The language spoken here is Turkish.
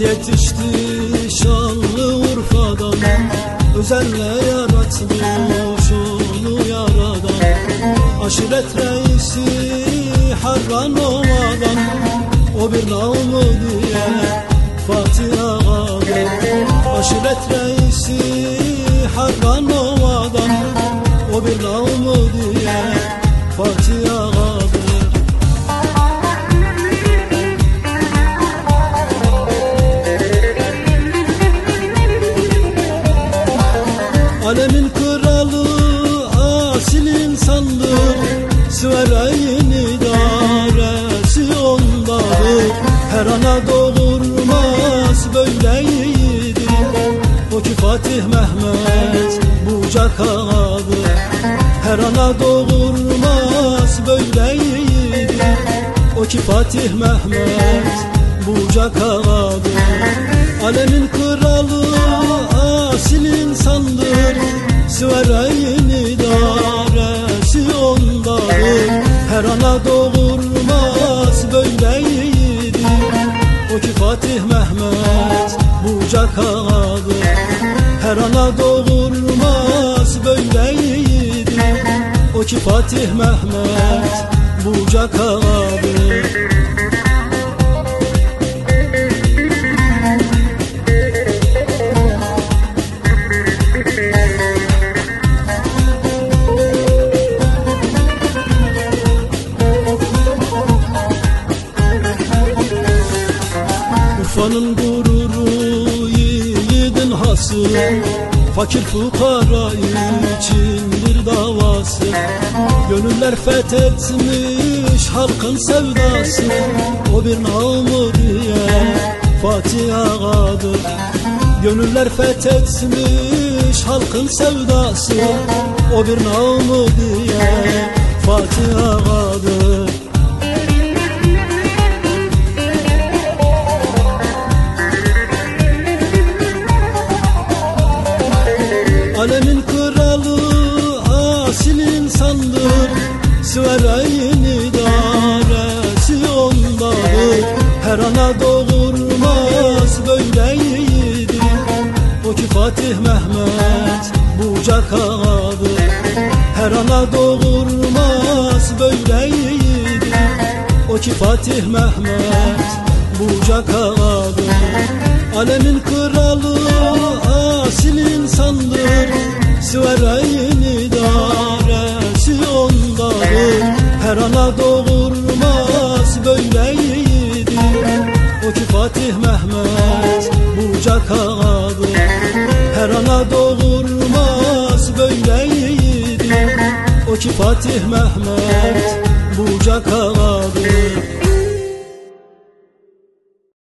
Yetişti şanlı Urfa'dan Özenle yaratmış onu yaradan. Aşiret reisi Harran Ova'dan O bir namı diye Fatih Ağa'dan Aşiret reisi Harran Ova'dan O bir namı diye Fatih Ağa'dan Alemin kralı asil insandır. Süveyre'nin ki Fatih Mehmet bucak ağadır Her ana doğurmaz böyle yiğidi O ki Fatih Mehmet bucak ağadır Alemin kralı asil insandır. Süveyre'nin idaresi ondadır. Her ana doğurmaz böyle yiğidi O ki Fatih Mehmet bucak ağadır Her ana doğurmaz böyle yiğidi O ki Fatih Mehmet bucak ağadır Urfa'nın gururu hası Fakir fukara içindir davası. Gönüller fethetmiş halkın sevdası. O bir namı diye Fatih Ağa'dır Gönüller fethetmiş halkın sevdası. O bir namı Her ana doğurmaz böyle yiğidi O ki Fatih Mehmet bucak ağadır Her ana doğurmaz böyle yiğidi O ki Fatih Mehmet bucak ağadır Alemin kralı asil insandır. Süveyre'nin idaresi ondadır Her ana doğurmaz Fatih Mehmet bucak ağadır Her ana doğurmaz böyle yiğidi. O ki Fatih Mehmet bucak ağadır